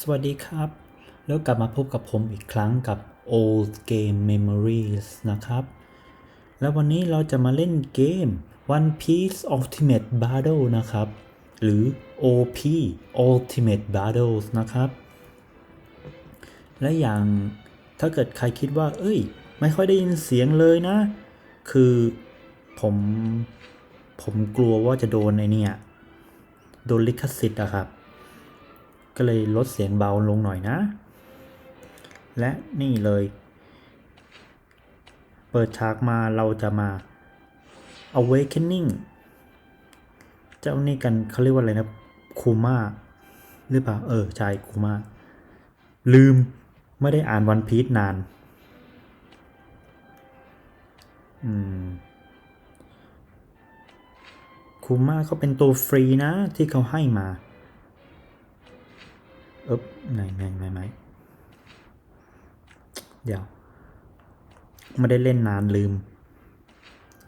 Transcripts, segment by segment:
สวัสดีครับ แล้วกลับมาพบกับผมอีกครั้งกับ Old Game Memories นะครับ แล้ววันนี้เราจะมาเล่นเกม One Piece Ultimate Battle นะครับ หรือ OP Ultimate Battles นะครับ และอย่างถ้าเกิดใครคิดว่า เอ้ย ไม่ค่อยได้ยินเสียงเลยนะ คือผมผมกลัวว่าจะโดนไอเนี่ย โดนลิขสิทธิ์อะครับ ก็เลยลดเสียงเบาลงหน่อยนะ และนี่เลย เปิดฉากมาเราจะมา awakening เจ้านี่กันเขาเรียกว่าอะไรนะคูมาหรือเปล่า เออใช่คูมาลืมไม่ได้อ่านวันพี e นาน อืมคูมาเขาเป็นตัวฟรีนะที่เขาให้มา เอ๊บไหนไหนไหนไหนเดี๋ยวไม่ได้เล่นนานลืม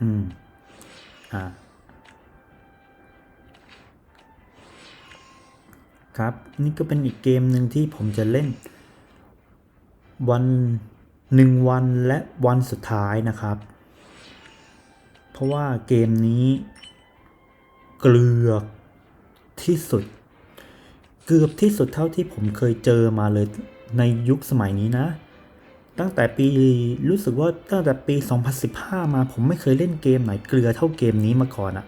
อืม อ่า ครับ นี่ก็เป็นอีกเกมหนึ่งที่ผมจะเล่น วันหนึ่งวันและวันสุดท้ายนะครับ เพราะว่าเกมนี้ เกลือกที่สุด เกือบที่สุดเท่าที่ผมเคยเจอมาเลยในยุคสมัยนี้นะ ตั้งแต่ปีรู้สึกว่าตั้งแต่ปี 2015 มาผมไม่เคยเล่นเกมไหนเกลือเท่าเกมนี้มาก่อนอะ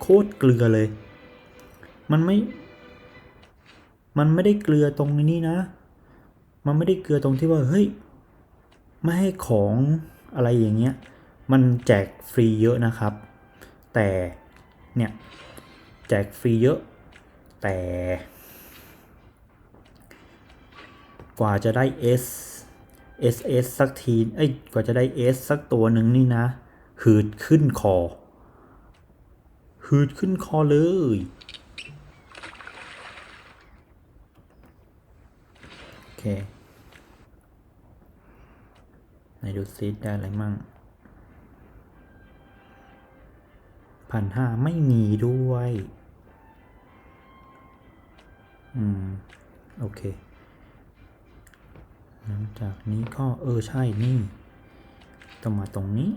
โคตรเกลือเลย มันไม่ มันไม่ได้เกลือตรงนี้นะ มันไม่ได้เกลือตรงที่ว่าเฮ้ยไม่ให้ของอะไรอย่างเงี้ย มันแจกฟรีเยอะนะครับ แต่เนี่ยแจกฟรีเยอะ แต่ กว่าจะได้ S S S สักทีเอ้ยกว่าจะได้ S สักตัวหนึ่งนี่นะ หืดขึ้นคอ หืดขึ้นคอเลยโอเคไหนดูซิได้อะไรมั่งพันห้าไม่มีด้วย อืม โอเค หลังจากนี้ก็เออใช่นี่ ต้องมาตรงนี้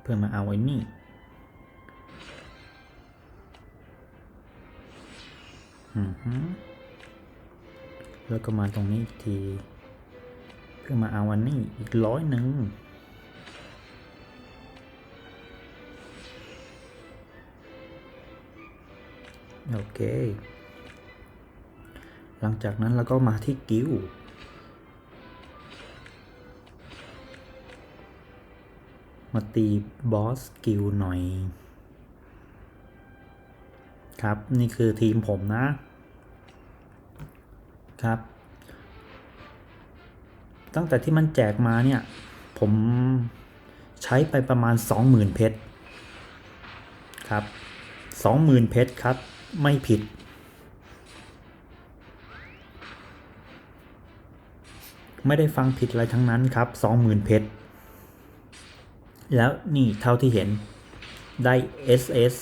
เพื่อมาเอาไว้นี่ อือฮึแล้วก็มาตรงนี้อีกที เพื่อมาเอาอันนี้อีกร้อยหนึ่งโอเค ลังจากนั้นเราก็มาที่กิวมาตีบอสกิวหน่อย ครับ นี่คือทีมผมนะ ครับ ตั้งแต่ที่มันแจกมาเนี่ย ผมใช้ไปประมาณ 20,000 เพชร ครับ 20,000 เพชรครับ ไม่ผิด ไม่ได้ฟังผิดอะไรทั้งนั้นครับ20,000เพชรแล้วนี่เท่าที่เห็นได้ SS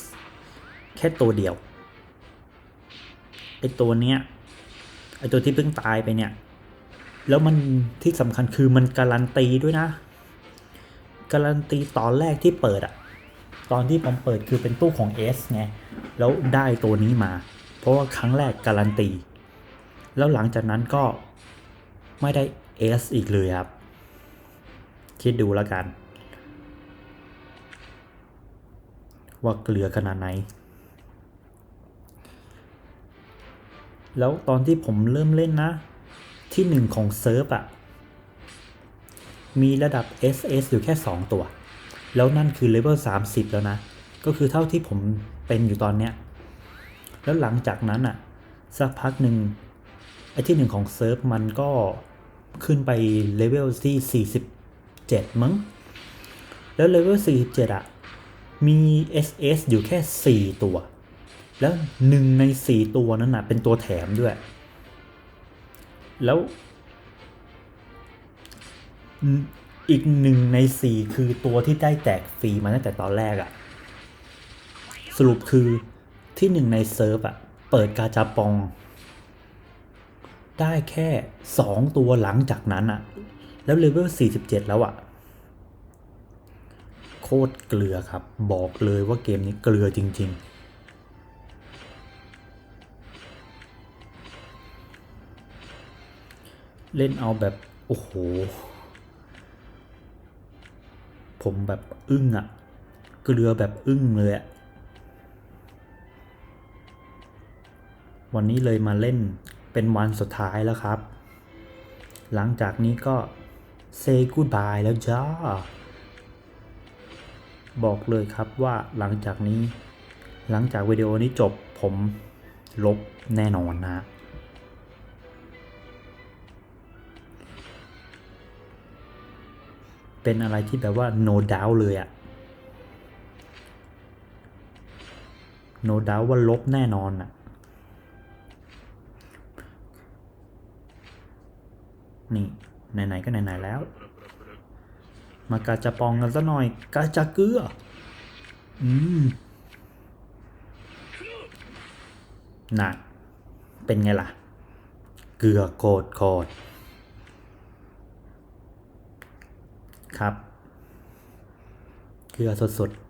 แค่ตัวเดียวไอตัวเนี้ยไอตัวที่เพิ่งตายไปเนี่ย แล้วมันที่สำคัญคือมันการันตีด้วยนะ การันตีตอนแรกที่เปิดอะตอนที่ผมเปิดคือเป็นตู้ของ S ไง แล้วได้ตัวนี้มา เพราะว่าครั้งแรกการันตี แล้วหลังจากนั้นก็ไม่ได้ S อีกเลยครับ คิดดูแล้วกัน ว่าเกลือขนาดไหน แล้วตอนที่ผมเริ่มเล่นนะ ที่หนึ่งของเซิร์ฟอะมีระดับ SS อยู่แค่ 2 ตัว แล้วนั่นคือเลเวล30 แล้วนะ ก็คือเท่าที่ผมเป็นอยู่ตอนเนี้ย แล้วหลังจากนั้นอะสักพักหนึ่งไอ้ที่หนึ่งของเซิร์ฟมันก็ ขึ้นไปเลเวลที่ 47 มั้ง แล้วเลเวล 47อะมี SS อยู่แค่ 4 ตัว แล้วหนึ่งใน 4 ตัวนั้นนะเป็นตัวแถมด้วย แล้ว อีกหนึ่งใน 4 คือตัวที่ได้แจกฟรีมาตั้งแต่ตอนแรกอะสรุปคือที่หนึ่งในเซิร์ฟอะเปิดกาจาปอง ได้แค่ 2 ตัวหลังจากนั้นอะแล้วเลเวล 47 แล้วอะโคตรเกลือครับ บอกเลยว่าเกมนี้เกลือจริง ๆเล่นเอาแบบ โอ้โห ผมแบบอึ้งอะเกลือแบบอึ้งเลยอะวันนี้เลยมาเล่น เป็นวันสุดท้ายแล้วครับ หลังจากนี้ก็ say goodbye แล้วจ้า บอกเลยครับว่าหลังจากนี้ หลังจากวิดีโอนี้จบผมลบแน่นอนนะ เป็นอะไรที่แบบว่า no doubt เลยอะ no doubt ว่าลบแน่นอนอะ นี่ไหนๆก็ไหนๆแล้ว มากาจะปองกันซะหน่อยกาจะเกลืออืมน่ะเป็นไงล่ะ เกลือโกดโกดครับ เกลือสดๆ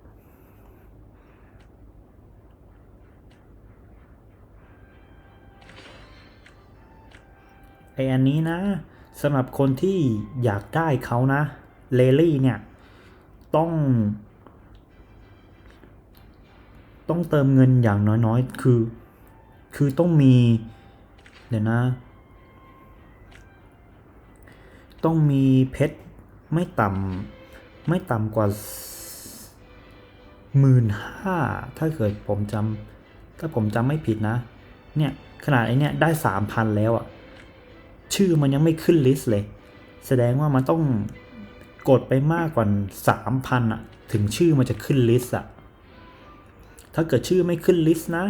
ไออันนี้นะ สำหรับคนที่อยากได้เขานะเลลี่เนี่ย ต้อง ต้องเติมเงินอย่างน้อยๆ คือ คือต้องมี เดี๋ยวนะ ต้องมีเพชรไม่ต่ำไม่ต่ำกว่าหมื่นห้าถ้าเกิดผมจำถ้าผมจำไม่ผิดนะ เนี่ย ขนาดไอเนี่ยได้สามพันแล้วอะ ชื่อมันยังไม่ขึ้นลิสต์เลย แสดงว่ามันต้องกดไปมากกว่าสามพันอะถึงชื่อมันจะขึ้นลิสต์อะถ้าเกิดชื่อไม่ขึ้นลิสต์นะ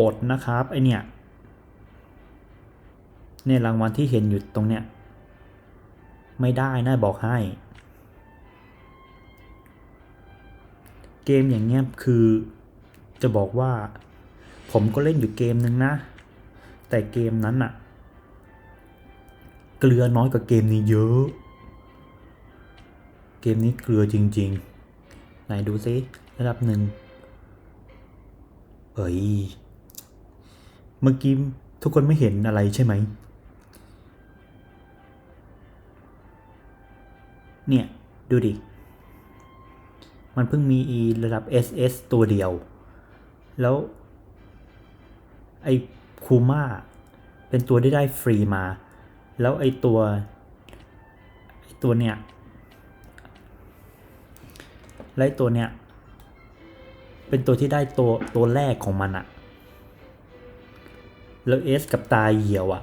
อดนะครับไอเนี่ยเนี่ยรางวัลที่เห็นอยู่ตรงเนี้ยไม่ได้นะบอกให้ เกมอย่างเงี้ยคือจะบอกว่า ผมก็เล่นอยู่เกมนึงนะ แต่เกมนั้นอะ เกลือน้อยกว่าเกมนี้เยอะ เกมนี้เกลือจริง ๆ ไหนดูซิระดับหนึ่งเอ้ย เมื่อกี้ทุกคนไม่เห็นอะไรใช่ไหม เนี่ย ดูดิ มันเพิ่งมี E ระดับ SS ตัวเดียว แล้ว ไอ้คูมาเป็นตัวที่ได้ฟรีมา แล้วไอ้ตัวไอ้ตัวเนี่ยและตัวเนี่ยเป็นตัวที่ได้ตัวตัวแรกของมันอะแล้วเอสกับตาเหี่ยวอะ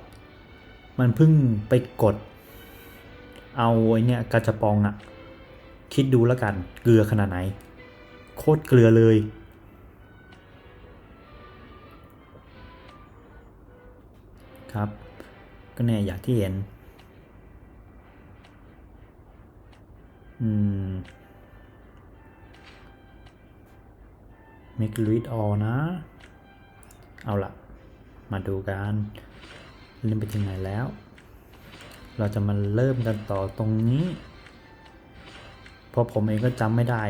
มันเพิ่งไปกด เอาไอ้เนี่ยกาจะปองอะคิดดูแล้วกันเกลือขนาดไหน โคตรเกลือเลยครับ ก็เนี่ยอย่างที่เห็น อืม make read all นะ เอาละมาดูกันเล่นไปถึงไหนแล้ว เราจะมาเริ่มกันต่อตรงนี้ เพราะผมเองก็จำไม่ได้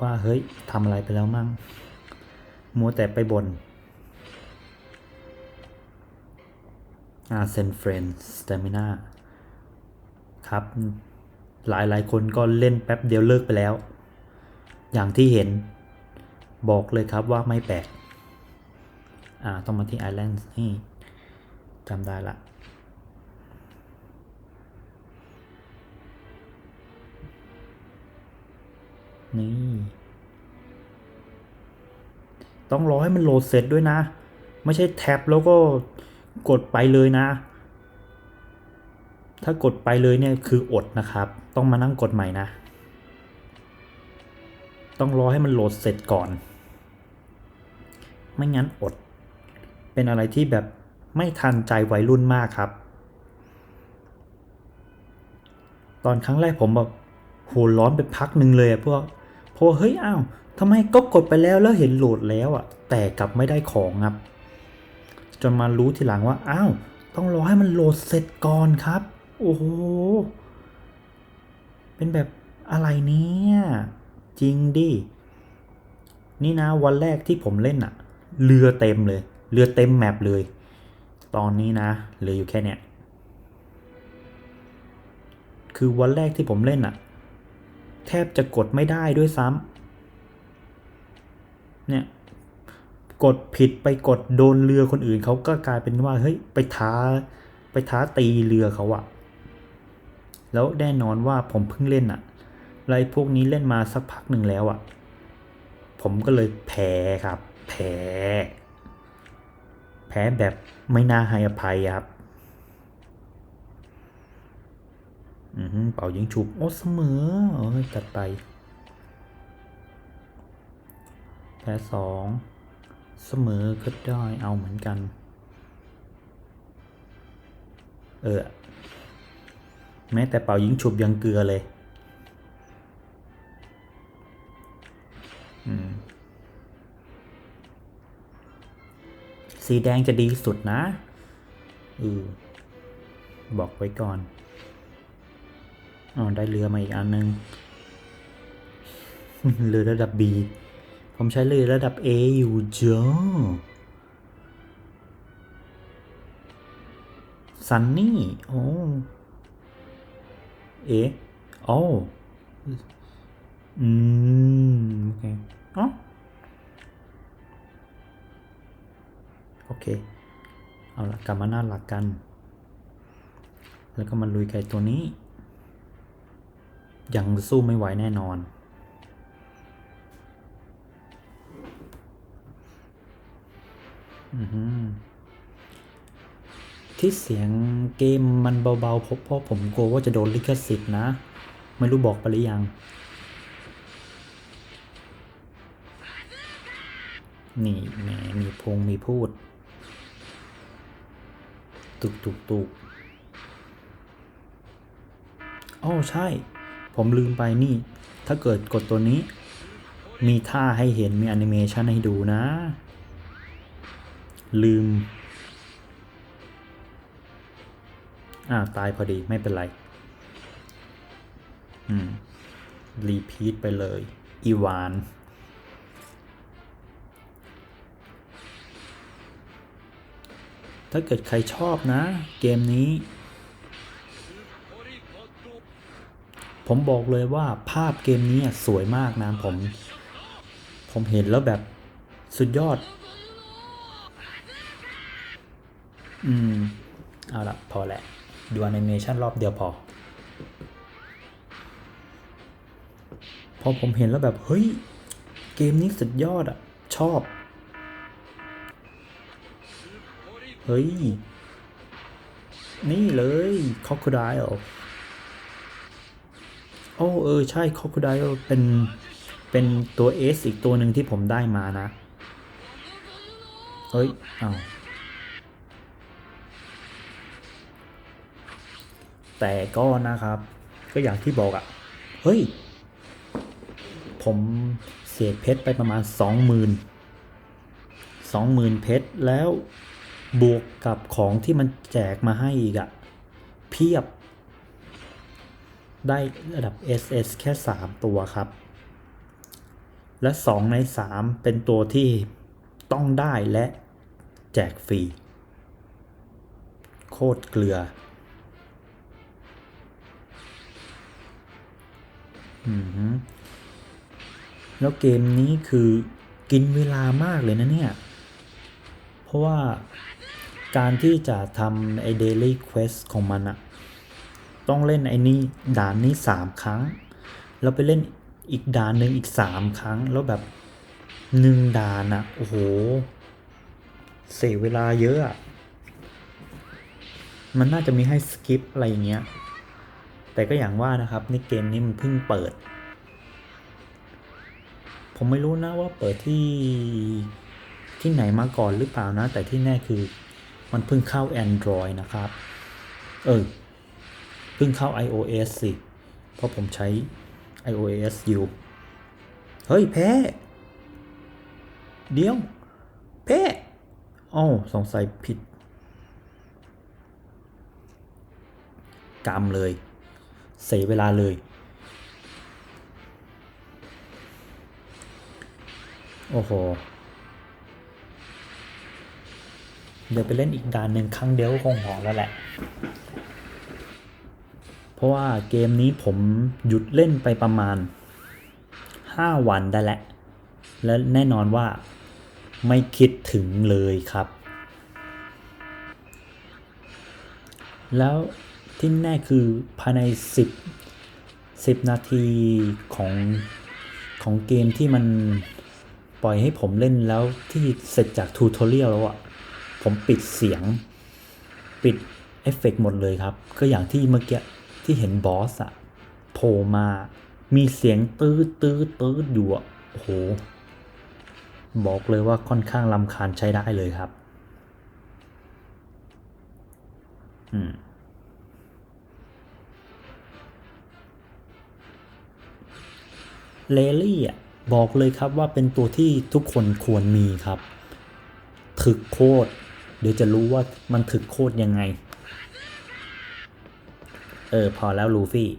ว่าเฮ้ยทำอะไรไปแล้วมั่ง มัวแต่ไปบน อาเซนเฟรนสเตมินาครับ หลายหลายคนก็เล่นแป๊บเดียวเลิกไปแล้ว อย่างที่เห็นบอกเลยครับว่าไม่แปลกอ่า ต้องมาที่ไอแลนด์นี่จำได้ละนี่ ต้องรอให้มันโหลดเสร็จด้วยนะ ไม่ใช่แท็บแล้วก็ กดไปเลยนะ ถ้ากดไปเลยเนี่ยคืออดนะครับ ต้องมานั่งกดใหม่นะ ต้องรอให้มันโหลดเสร็จก่อน ไม่งั้นอด เป็นอะไรที่แบบไม่ทันใจวัยรุ่นมากครับ ตอนครั้งแรกผมแบบโหร้อนไปพักหนึ่งเลยอะพวกเพราะว่าเฮ้ยอ้าวทำไมก็กดไปแล้วแล้วเห็นโหลดแล้วอะแต่กลับไม่ได้ของครับ จนมารู้ทีหลังว่า อ้าว ต้องรอให้มันโหลดเสร็จก่อนครับ โอ้โห เป็นแบบอะไรเนี่ย จริงดิ นี่นะวันแรกที่ผมเล่นอะเรือเต็มเลย เรือเต็มแมปเลย ตอนนี้นะเหลืออยู่แค่เนี้ยคือวันแรกที่ผมเล่นอะแทบจะกดไม่ได้ด้วยซ้ำเนี่ย กดผิดไปกดโดนเรือคนอื่นเขาก็กลายเป็นว่าเฮ้ยไปท้าไปท้าตีเรือเขาอะแล้วแน่นอนว่าผมเพิ่งเล่นอะไรพวกนี้เล่นมาสักพักหนึ่งแล้วอะผมก็เลยแพ้ครับแพ้แพ้แบบไม่น่าให้อภัยครับอือเป่ายิงฉุบโอ้เสมอเอ้ยจัดไปแพ้สอง เสมอก็ได้เอาเหมือนกัน เออ แม้แต่เป่ายิงฉุบยังเกลือเลย สีแดงจะดีสุดนะเออบอกไว้ก่อนอ๋อได้เรือมาอีกอันนึง เรือระดับ B ผมใช้เรือระดับ A อยู่เจ้าซันนี่ โอ้ เอ๊ะโอ้อืม โอเคอ๋อโอเค เอาละกลับมาหน้าหลักกัน แล้วก็มาลุยไก่ตัวนี้ ยังสู้ไม่ไหวแน่นอน ที่เสียงเกมมันเบาๆเพราะเพราะผมกลัวว่าจะโดนลิขสิทธิ์นะ ไม่รู้บอกไปหรือยัง นี่แหมมีพงมีพูด ตุกตุกตุกอ๋อใช่ ผมลืมไปนี่ ถ้าเกิดกดตัวนี้ มีท่าให้เห็นมีแอนิเมชันให้ดูนะ ลืม อ่าตายพอดีไม่เป็นไร อืม รีพีทไปเลย อีวาน ถ้าเกิดใครชอบนะ เกมนี้ ผมบอกเลยว่าภาพเกมนี้สวยมากนะผม ผมเห็นแล้วแบบสุดยอด อืม เอาละพอแหละ ดูแอนิเมชันรอบเดียวพอ พอผมเห็นแล้วแบบ เฮ้ย เกมนี้สุดยอดอะชอบ เฮ้ย นี่เลยค o ค o ด i l e โอ้เออ ใช่ค o ค o ด i l e เป็น เป็นตัว S อีกตัวหนึ่งที่ผมได้มานะ เฮ้ยอ้าว แต่ก็นะครับ ก็อย่างที่บอกอะ่ะ เฮ้ย ผมเสียเพชรไปประมาณสองหมื่นสองหมื่นเพชรแล้วบวกกับของที่มันแจกมาให้อีกอะ่ะ เพียบ ได้ระดับ SS แค่ 3 ตัวครับ และ 2 ใน 3 เป็นตัวที่ต้องได้และแจกฟรี โคตรเกลือ แล้วเกมนี้คือกินเวลามากเลยนะเนี่ย เพราะว่าการที่จะทำไอ้ daily quest ของมันอะต้องเล่นไอ้นี่ด่านนี้สามครั้ง แล้วไปเล่นอีกด่านหนึ่งอีกสามครั้ง แล้วแบบหนึ่งด่านอะโอ้โห เสียเวลาเยอะอะมันน่าจะมีให้สกิปอะไรอย่างเงี้ย แต่ก็อย่างว่านะครับในเกมนี้มันเพิ่งเปิด ผมไม่รู้นะว่าเปิดที่ที่ไหนมาก่อนหรือเปล่านะ แต่ที่แน่คือมันเพิ่งเข้า Android นะครับ เออ เพิ่งเข้า iOS สิ เพราะผมใช้ iOS อยู่ เฮ้ย แพ้ เดี๋ยว แพ้อ๋ออ้าวสงสัยผิด กรรมเลย เสียเวลาเลย โอ้โห เดี๋ยวไปเล่นอีกด่านหนึ่งครั้งเดียวก็คงพอแล้วแหละ เพราะว่าเกมนี้ผมหยุดเล่นไปประมาณ 5 วันได้แล้วและแน่นอนว่าไม่คิดถึงเลยครับ แล้ว ที่แน่คือภายใน 10 10 นาทีของของเกมที่มันปล่อยให้ผมเล่นแล้วที่เสร็จจากทูทอเรียลแล้วอะผมปิดเสียง ปิดเอฟเฟกต์หมดเลยครับ ก็อย่างที่เมื่อกี้ที่เห็นบอสอะโผล่มา มีเสียงตื้อตื้อตื้ออยู่อะโอ้โห บอกเลยว่าค่อนข้างลำคาญใช้ได้เลยครับ อืม เลลี่อะบอกเลยครับว่าเป็นตัวที่ทุกคนควรมีครับ ถึกโคตรเดี๋ยวจะรู้ว่ามันถึกโคตรยังไง เออ พอแล้วลูฟี่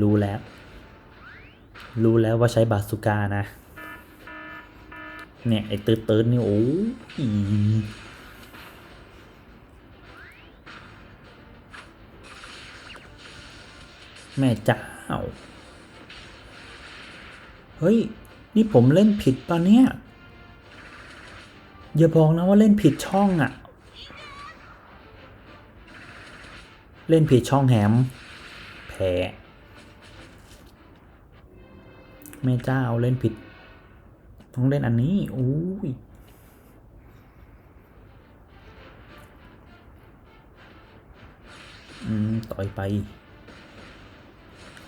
รู้แล้ว รู้แล้วว่าใช้บาสุกานะ เนี่ย ไอ้ตืดตืดนี่โอ้ยแม่เจ้า เฮ้ย นี่ผมเล่นผิดปะเนี่ย อย่าบอกนะว่าเล่นผิดช่องอะเล่นผิดช่องแฮมแพ้แม่เจ้าเล่นผิด ต้องเล่นอันนี้โอ้ยอืมต่อยไป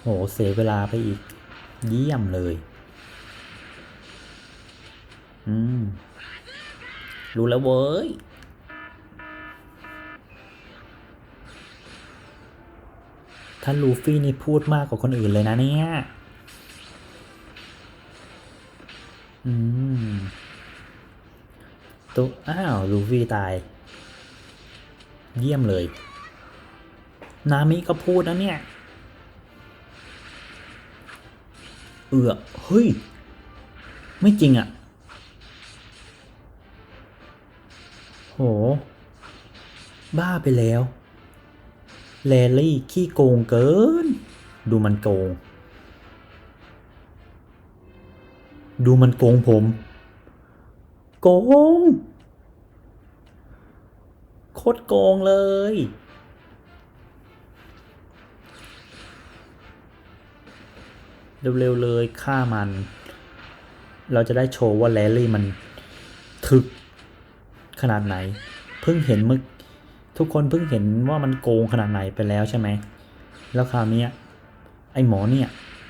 โห เสียเวลาไปอีก เยี่ยมเลย อืม รู้แล้วเว้ยท่านลูฟี่นี่พูดมากกว่าคนอื่นเลยนะเนี่ย อืม ตัว อ้าว ลูฟี่ตาย เยี่ยมเลย นามิก็พูดนะเนี่ย เอือเฮ้ย ไม่จริงอะ่ะ โห บ้าไปแล้วแลลี่ขี้โกงเกิน ดูมันโกง ดูมันโกงผม โกง โคตรโกงเลย เร็วๆเลยฆ่ามัน เราจะได้โชว์ว่าแลลี่มัน ถึก ขนาดไหน เพิ่งเห็นมึกทุกคนเพิ่งเห็นว่ามันโกงขนาดไหนไปแล้วใช่ไหม แล้วคราวเนี้ยไอ้หมอเนี่ย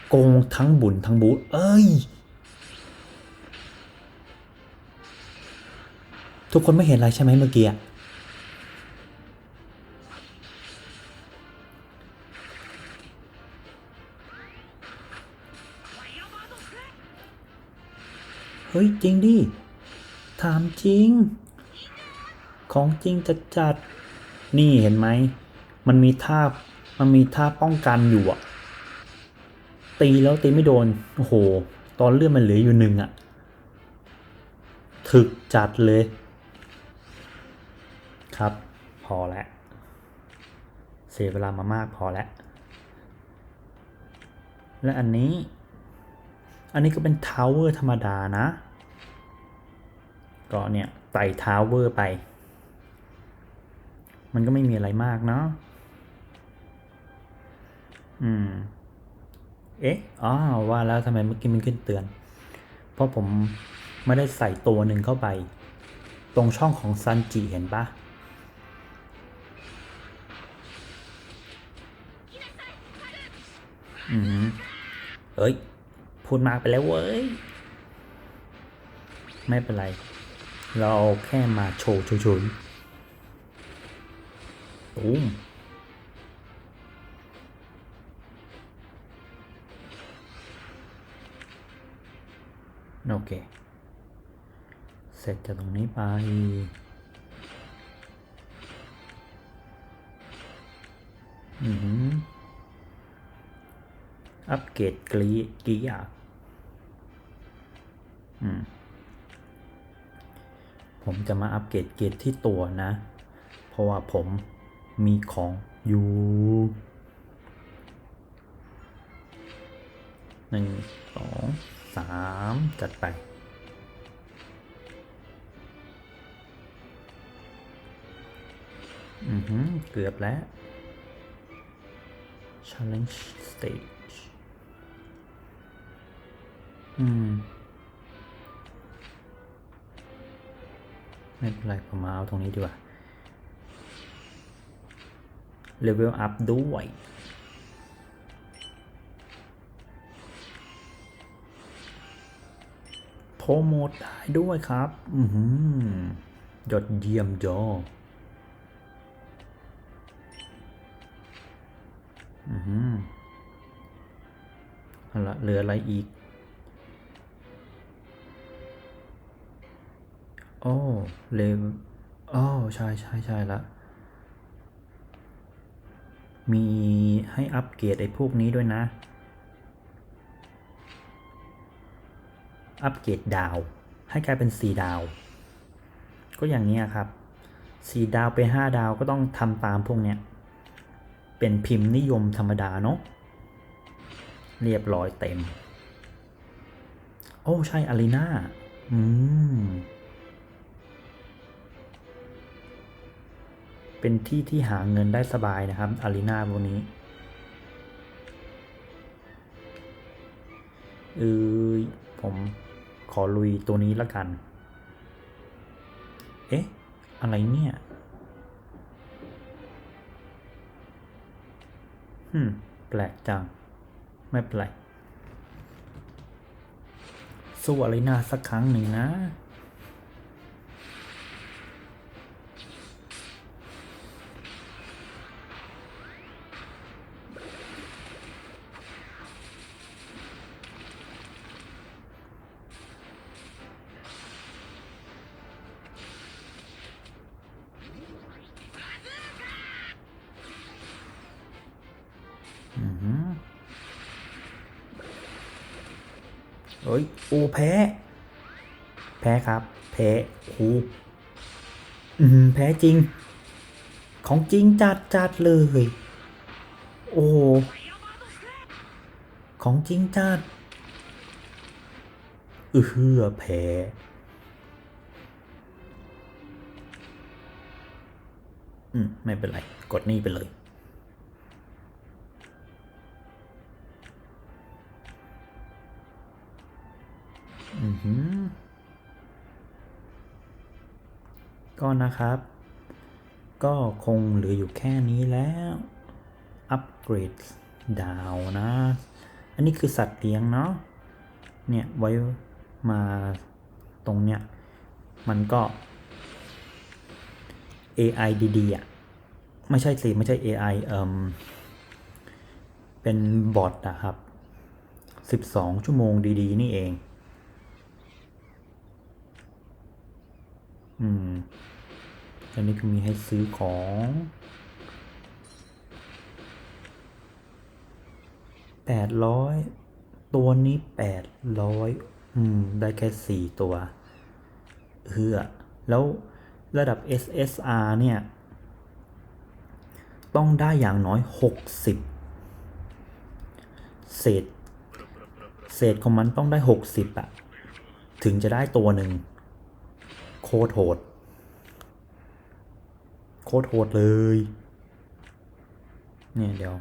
โกงทั้งบุญทั้งบูเอ้ย ทุกคนไม่เห็นอะไรใช่ไหมเมื่อกี้เฮ้ย จริงดิ ถามจริง ของจริงจะจัดนี่เห็นไหม มันมีท่า มันมีท่าป้องกันอยู่อะตีแล้วตีไม่โดน โอ้โห ตอนเลือดมันเหลืออยู่หนึ่งอะถึกจัดเลย ครับ พอแล้ว เสียเวลามามากพอแล้ว และอันนี้ อันนี้ก็เป็นทาวเวอร์ธรรมดานะ ก็เนี่ยไต่ทาวเวอร์ไป มันก็ไม่มีอะไรมากเนาะอืม เอ๊ะอ๋อว่าแล้วทำไมเมื่อกี้มันขึ้นเตือน เพราะผมไม่ได้ใส่ตัวหนึ่งเข้าไป ตรงช่องของซันจิเห็นปะอืมเอ้ย พูดมากไปแล้วเว้ย ไม่เป็นไร เราเอาแค่มาโชว์เฉยๆ ตูมโอเค เสร็จจากตรงนี้ไป อือหืออัปเกรดกรีกีอะอืม ผมจะมาอัปเกรดเกรดที่ตัวนะ เพราะว่าผม มีของอยู่หนึ่งสองสามจัดไป อือหือ เกือบแล้ว challenge stage อืม ไม่เป็นไรผมมาเอาตรงนี้ดีกว่า เลเวลอัพด้วยโปรโมทได้ด้วยครับ อือหือยอดเยี่ยมจออือหือเอาละเหลืออะไรอีก โอ้เลวอ๋อใช่ใช่ใช่ละ มีให้อัปเกรดไอ้พวกนี้ด้วยนะ อัปเกรดดาว ให้กลายเป็น 4 ดาว ก็อย่างนี้ครับ 4 ดาวไป 5 ดาวก็ต้องทำตามพวกเนี้ย เป็นพิมพ์นิยมธรรมดาเนาะ เรียบร้อยเต็ม โอ้ ใช่อารีนาอืม เป็นที่ที่หาเงินได้สบายนะครับอารีนาพวกนี้เออผมขอลุยตัวนี้ละกัน เอ๊ะ อะไรเนี่ยฮึมแปลกจัง ไม่เป็นไรสู้อารีนาสักครั้งหนึ่งนะ เฮ้ยโอ้แพ้ แพ้ครับ แพ้โอ้อืมแพ้จริง ของจริงจัดจัดเลย โอ้ของจริงจัดอือหือแพ้อืม ไม่เป็นไร กดนี่ไปเลย ก็นะครับ ก็คงเหลืออยู่แค่นี้แล้ว อัปเกรดดาวนะ อันนี้คือสัตว์เลี้ยงเนาะ เนี่ยไว้มาตรงเนี้ย มันก็ AI ดีๆอะ ไม่ใช่สิ ไม่ใช่ AI เอ่มเป็นบอทนะครับ 12 ชั่วโมงดี ๆ นี่เอง อืมอันนี้ก็มีให้ซื้อของ แปดร้อย ตัวนี้แปดร้อย อืม ได้แค่สี่ตัวเฮือแล้วระดับ SSR เนี่ย ต้องได้อย่างน้อย 60 เศษ เศษของมันต้องได้ 60อะถึงจะได้ตัวหนึ่ง โคตรโหด โคตรโหดเลย เนี่ยเดี๋ยว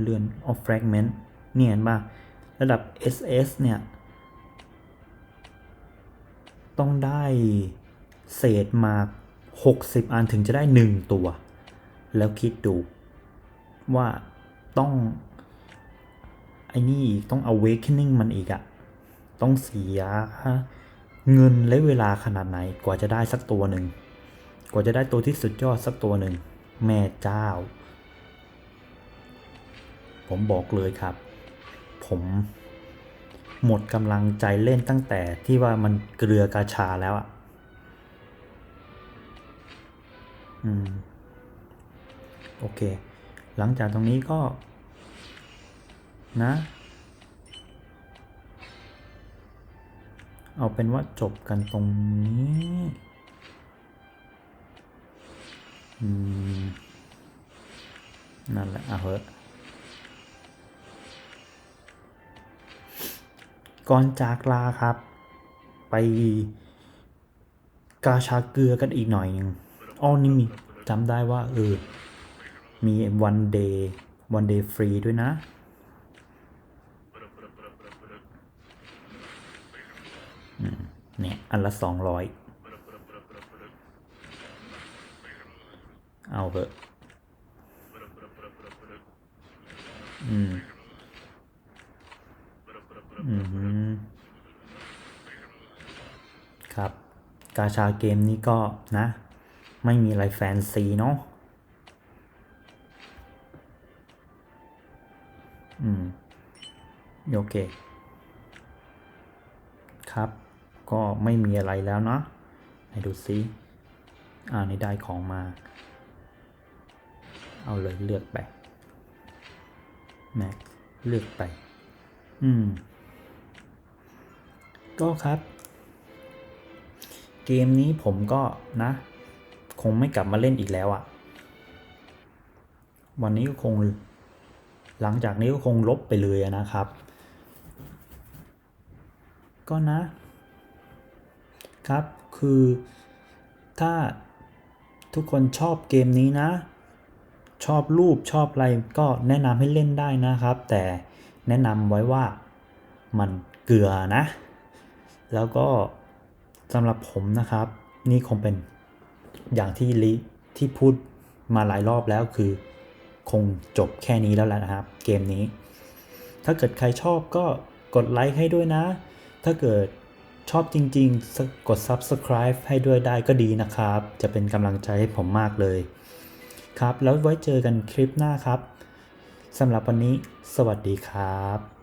เลื่อน of fragment เนี่ยเห็นป่ะ ระดับ SS เนี่ย ต้องได้เศษมา60 อันถึงจะได้ 1 ตัว แล้วคิดดูว่าต้อง ไอ้นี่อีกต้อง awakening มันอีกอะต้องเสีย เงินและเวลาขนาดไหนกว่าจะได้สักตัวหนึ่ง กว่าจะได้ตัวที่สุดยอดสักตัวหนึ่ง แม่เจ้า ผมบอกเลยครับ ผมหมดกำลังใจเล่นตั้งแต่ที่ว่ามันเกลือกาชาแล้วอะ่ะอืม โอเค หลังจากตรงนี้ก็ นะ เอาเป็นว่าจบกันตรงนี้นั่นแหละเอาเหอะก่อนจากลาครับ ไปกาชาเกลือกันอีกหน่อยหนึงอ้อนี่มีจำได้ว่าเออมีวันเดย์วันเดย์ฟรีด้วยนะ อืม เนี่ย อันละสองร้อยเอาเถอะอืม อืม ครับ กาชาเกมนี้ก็นะ ไม่มีอะไรแฟนซีเนาะ อืม โอเค ครับ ก็ไม่มีอะไรแล้วเนาะให้ดูซิอ่านี่ได้ของมา เอาเลยเลือกไปแม็กเลือกไป อืม ก็ครับ เกมนี้ผมก็นะ คงไม่กลับมาเล่นอีกแล้วอะ่ะ วันนี้ก็คง หลังจากนี้ก็คงลบไปเลยนะครับ ก็นะ ครับ คือถ้าทุกคนชอบเกมนี้นะ ชอบรูปชอบอะไรก็แนะนำให้เล่นได้นะครับ แต่แนะนำไว้ว่ามันเกลือนะ แล้วก็สำหรับผมนะครับ นี่คงเป็นอย่างที่ลิที่พูดมาหลายรอบแล้วคือ คงจบแค่นี้แล้วแหละนะครับ เกมนี้ ถ้าเกิดใครชอบก็กดไลค์ให้ด้วยนะ ถ้าเกิด ชอบจริงๆ กด Subscribe ให้ด้วยได้ก็ดีนะครับ จะเป็นกำลังใจให้ผมมากเลย ครับ แล้วไว้เจอกันคลิปหน้าครับสำหรับวันนี้ สวัสดีครับ